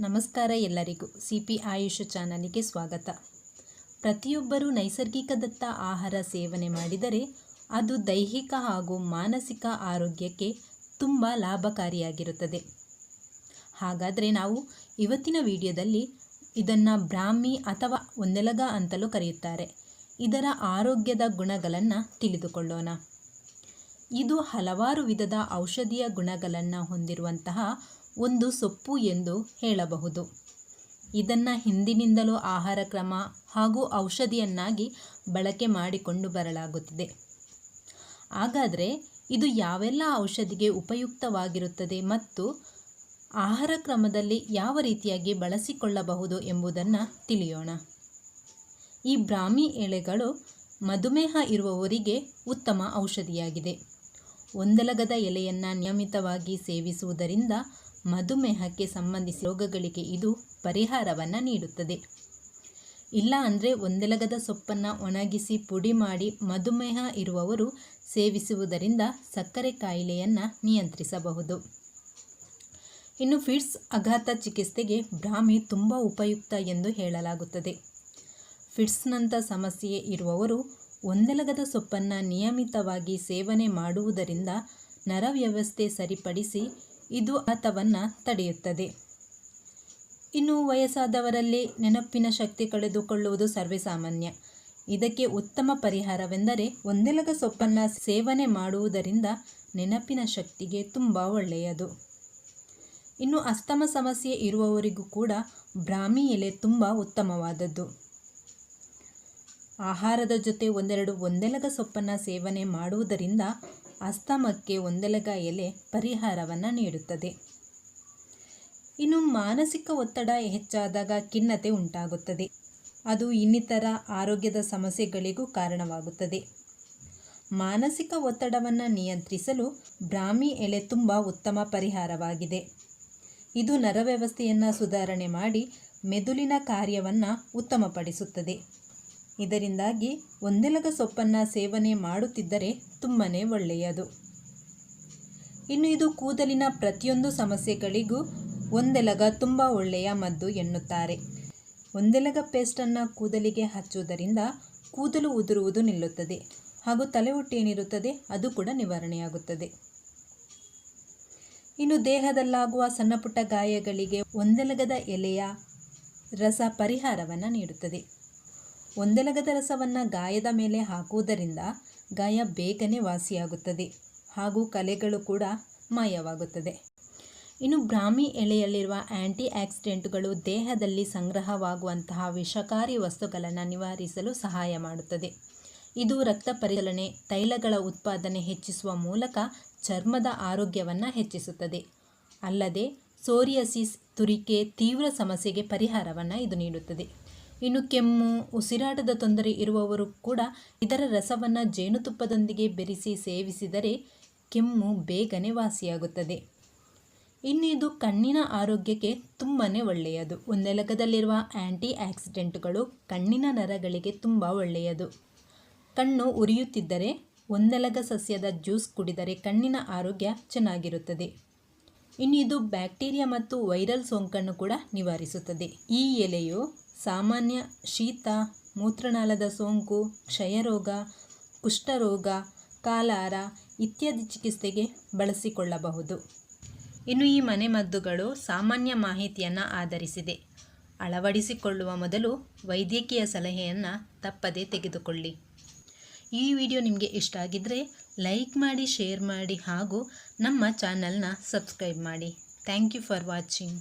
ನಮಸ್ಕಾರ ಎಲ್ಲರಿಗೂ. C P AYUSH ಚಾನಲಿಗೆ ಸ್ವಾಗತ. ಪ್ರತಿಯೊಬ್ಬರೂ ನೈಸರ್ಗಿಕದತ್ತ ಆಹಾರ ಸೇವನೆ ಮಾಡಿದರೆ ಅದು ದೈಹಿಕ ಹಾಗೂ ಮಾನಸಿಕ ಆರೋಗ್ಯಕ್ಕೆ ತುಂಬ ಲಾಭಕಾರಿಯಾಗಿರುತ್ತದೆ. ಹಾಗಾದರೆ ನಾವು ಇವತ್ತಿನ ವಿಡಿಯೋದಲ್ಲಿ ಇದನ್ನು ಬ್ರಾಹ್ಮಿ ಅಥವಾ ಒಂದೆಲಗ ಅಂತಲೂ ಕರೆಯುತ್ತಾರೆ. ಇದರ ಆರೋಗ್ಯದ ಗುಣಗಳನ್ನು ತಿಳಿದುಕೊಳ್ಳೋಣ. ಇದು ಹಲವಾರು ವಿಧದ ಔಷಧೀಯ ಗುಣಗಳನ್ನು ಹೊಂದಿರುವಂತಹ ಒಂದು ಸೊಪ್ಪು ಎಂದು ಹೇಳಬಹುದು. ಇದನ್ನು ಹಿಂದಿನಿಂದಲೂ ಆಹಾರ ಕ್ರಮ ಹಾಗೂ ಔಷಧಿಯನ್ನಾಗಿ ಬಳಕೆ ಮಾಡಿಕೊಂಡು ಬರಲಾಗುತ್ತಿದೆ. ಹಾಗಾದರೆ ಇದು ಯಾವೆಲ್ಲ ಔಷಧಿಗೆ ಉಪಯುಕ್ತವಾಗಿರುತ್ತದೆ ಮತ್ತು ಆಹಾರ ಕ್ರಮದಲ್ಲಿ ಯಾವ ರೀತಿಯಾಗಿ ಬಳಸಿಕೊಳ್ಳಬಹುದು ಎಂಬುದನ್ನು ತಿಳಿಯೋಣ. ಈ ಬ್ರಾಹ್ಮಿ ಎಲೆಗಳು ಮಧುಮೇಹ ಇರುವವರಿಗೆ ಉತ್ತಮ ಔಷಧಿಯಾಗಿದೆ. ಒಂದಲಗದ ಎಲೆಯನ್ನು ನಿಯಮಿತವಾಗಿ ಸೇವಿಸುವುದರಿಂದ ಮಧುಮೇಹಕ್ಕೆ ಸಂಬಂಧಿಸಿದ ರೋಗಗಳಿಗೆ ಇದು ಪರಿಹಾರವನ್ನು ನೀಡುತ್ತದೆ. ಇಲ್ಲ ಅಂದರೆ ಒಂದೆಲಗದ ಸೊಪ್ಪನ್ನು ಒಣಗಿಸಿ ಪುಡಿ ಮಾಡಿ ಮಧುಮೇಹ ಇರುವವರು ಸೇವಿಸುವುದರಿಂದ ಸಕ್ಕರೆ ಕಾಯಿಲೆಯನ್ನು ನಿಯಂತ್ರಿಸಬಹುದು. ಇನ್ನು ಫಿಟ್ಸ್ ಅಘಾತ ಚಿಕಿತ್ಸೆಗೆ ಬ್ರಾಹ್ಮಿ ತುಂಬ ಉಪಯುಕ್ತ ಎಂದು ಹೇಳಲಾಗುತ್ತದೆ. ಫಿಟ್ಸ್ನಂಥ ಸಮಸ್ಯೆ ಇರುವವರು ಒಂದೆಲಗದ ಸೊಪ್ಪನ್ನು ನಿಯಮಿತವಾಗಿ ಸೇವನೆ ಮಾಡುವುದರಿಂದ ನರವ್ಯವಸ್ಥೆ ಸರಿಪಡಿಸಿ ಇದು ಆತವನ್ನು ತಡೆಯುತ್ತದೆ. ಇನ್ನು ವಯಸ್ಸಾದವರಲ್ಲಿ ನೆನಪಿನ ಶಕ್ತಿ ಕಳೆದುಕೊಳ್ಳುವುದು ಸರ್ವೇಸಾಮಾನ್ಯ. ಇದಕ್ಕೆ ಉತ್ತಮ ಪರಿಹಾರವೆಂದರೆ ಒಂದೆಲಗ ಸೊಪ್ಪನ್ನು ಸೇವನೆ ಮಾಡುವುದರಿಂದ ನೆನಪಿನ ಶಕ್ತಿಗೆ ತುಂಬ ಒಳ್ಳೆಯದು. ಇನ್ನು ಅಸ್ತಮ ಸಮಸ್ಯೆ ಇರುವವರಿಗೂ ಕೂಡ ಬ್ರಾಹ್ಮಿ ಎಲೆ ತುಂಬ ಉತ್ತಮವಾದದ್ದು. ಆಹಾರದ ಜೊತೆ ಒಂದೆರಡು ಒಂದೆಲಗ ಸೊಪ್ಪನ್ನು ಸೇವನೆ ಮಾಡುವುದರಿಂದ ಅಸ್ತಮಕ್ಕೆ ಒಂದೆಲಗ ಎಲೆ ಪರಿಹಾರವನ್ನು ನೀಡುತ್ತದೆ. ಇನ್ನು ಮಾನಸಿಕ ಒತ್ತಡ ಹೆಚ್ಚಾದಾಗ ಖಿನ್ನತೆ ಉಂಟಾಗುತ್ತದೆ. ಅದು ಇನ್ನಿತರ ಆರೋಗ್ಯದ ಸಮಸ್ಯೆಗಳಿಗೂ ಕಾರಣವಾಗುತ್ತದೆ. ಮಾನಸಿಕ ಒತ್ತಡವನ್ನು ನಿಯಂತ್ರಿಸಲು ಬ್ರಾಹ್ಮಿ ಎಲೆ ತುಂಬ ಉತ್ತಮ ಪರಿಹಾರವಾಗಿದೆ. ಇದು ನರವ್ಯವಸ್ಥೆಯನ್ನು ಸುಧಾರಣೆ ಮಾಡಿ ಮೆದುಳಿನ ಕಾರ್ಯವನ್ನು ಉತ್ತಮಪಡಿಸುತ್ತದೆ. ಇದರಿಂದಾಗಿ ಒಂದೆಲಗ ಸೊಪ್ಪನ್ನು ಸೇವನೆ ಮಾಡುತ್ತಿದ್ದರೆ ತುಂಬಾ ಒಳ್ಳೆಯದು. ಇನ್ನು ಇದು ಕೂದಲಿನ ಪ್ರತಿಯೊಂದು ಸಮಸ್ಯೆಗಳಿಗೂ ಒಂದೆಲಗ ತುಂಬ ಒಳ್ಳೆಯ ಮದ್ದು ಎನ್ನುತ್ತಾರೆ. ಒಂದೆಲಗ ಪೇಸ್ಟನ್ನು ಕೂದಲಿಗೆ ಹಚ್ಚುವುದರಿಂದ ಕೂದಲು ಉದುರುವುದು ನಿಲ್ಲುತ್ತದೆ. ಹಾಗೂ ತಲೆ ಏನಿರುತ್ತದೆ, ಅದು ಕೂಡ ನಿವಾರಣೆಯಾಗುತ್ತದೆ. ಇನ್ನು ದೇಹದಲ್ಲಾಗುವ ಸಣ್ಣಪುಟ್ಟ ಗಾಯಗಳಿಗೆ ಒಂದೆಲಗದ ಎಲೆಯ ರಸ ಪರಿಹಾರವನ್ನು ನೀಡುತ್ತದೆ. ಒಂದೆಲಗದ ರಸವನ್ನು ಗಾಯದ ಮೇಲೆ ಹಾಕುವುದರಿಂದ ಗಾಯ ಬೇಗನೆ ವಾಸಿಯಾಗುತ್ತದೆ ಹಾಗೂ ಕಲೆಗಳು ಕೂಡ ಮಾಯವಾಗುತ್ತದೆ. ಇನ್ನು ಬ್ರಾಹ್ಮಿ ಎಲೆಯಲ್ಲಿರುವ ಆ್ಯಂಟಿ ಆಕ್ಸಿಡೆಂಟ್ಗಳು ದೇಹದಲ್ಲಿ ಸಂಗ್ರಹವಾಗುವಂತಹ ವಿಷಕಾರಿ ವಸ್ತುಗಳನ್ನು ನಿವಾರಿಸಲು ಸಹಾಯ ಮಾಡುತ್ತದೆ. ಇದು ರಕ್ತ ಪರಿಚಲನೆ, ತೈಲಗಳ ಉತ್ಪಾದನೆ ಹೆಚ್ಚಿಸುವ ಮೂಲಕ ಚರ್ಮದ ಆರೋಗ್ಯವನ್ನು ಹೆಚ್ಚಿಸುತ್ತದೆ. ಅಲ್ಲದೆ ಸೋರಿಯಸಿಸ್, ತುರಿಕೆ, ತೀವ್ರ ಸಮಸ್ಯೆಗೆ ಪರಿಹಾರವನ್ನು ಇದು ನೀಡುತ್ತದೆ. ಇನ್ನು ಕೆಮ್ಮು, ಉಸಿರಾಟದ ತೊಂದರೆ ಇರುವವರು ಕೂಡ ಇದರ ರಸವನ್ನು ಜೇನುತುಪ್ಪದೊಂದಿಗೆ ಬೆರೆಸಿ ಸೇವಿಸಿದರೆ ಕೆಮ್ಮು ಬೇಗನೆ ವಾಸಿಯಾಗುತ್ತದೆ. ಇನ್ನು ಇದು ಕಣ್ಣಿನ ಆರೋಗ್ಯಕ್ಕೆ ತುಂಬಾ ಒಳ್ಳೆಯದು. ಒಂದೆಲಗದಲ್ಲಿರುವ ಆ್ಯಂಟಿ ಆಕ್ಸಿಡೆಂಟ್ಗಳು ಕಣ್ಣಿನ ನರಗಳಿಗೆ ತುಂಬ ಒಳ್ಳೆಯದು. ಕಣ್ಣು ಉರಿಯುತ್ತಿದ್ದರೆ ಒಂದೆಲಗ ಸಸ್ಯದ ಜ್ಯೂಸ್ ಕುಡಿದರೆ ಕಣ್ಣಿನ ಆರೋಗ್ಯ ಚೆನ್ನಾಗಿರುತ್ತದೆ. ಇನ್ನು ಇದು ಬ್ಯಾಕ್ಟೀರಿಯಾ ಮತ್ತು ವೈರಲ್ ಸೋಂಕನ್ನು ಕೂಡ ನಿವಾರಿಸುತ್ತದೆ. ಈ ಎಲೆಯು ಸಾಮಾನ್ಯ ಶೀತ, ಮೂತ್ರನಾಳದ ಸೋಂಕು, ಕ್ಷಯರೋಗ, ಕುಷ್ಠರೋಗ, ಕಾಲಾರ ಇತ್ಯಾದಿ ಚಿಕಿತ್ಸೆಗೆ ಬಳಸಿಕೊಳ್ಳಬಹುದು. ಇನ್ನು ಈ ಮನೆಮದ್ದುಗಳು ಸಾಮಾನ್ಯ ಮಾಹಿತಿಯನ್ನು ಆಧರಿಸಿದೆ. ಅಳವಡಿಸಿಕೊಳ್ಳುವ ಮೊದಲು ವೈದ್ಯಕೀಯ ಸಲಹೆಯನ್ನು ತಪ್ಪದೇ ತೆಗೆದುಕೊಳ್ಳಿ. ಈ ವಿಡಿಯೋ ನಿಮಗೆ ಇಷ್ಟ ಆಗಿದ್ದರೆ ಲೈಕ್ ಮಾಡಿ, ಶೇರ್ ಮಾಡಿ ಹಾಗೂ ನಮ್ಮ ಚಾನಲ್ನ ಸಬ್ಸ್ಕ್ರೈಬ್ ಮಾಡಿ. Thank you for watching.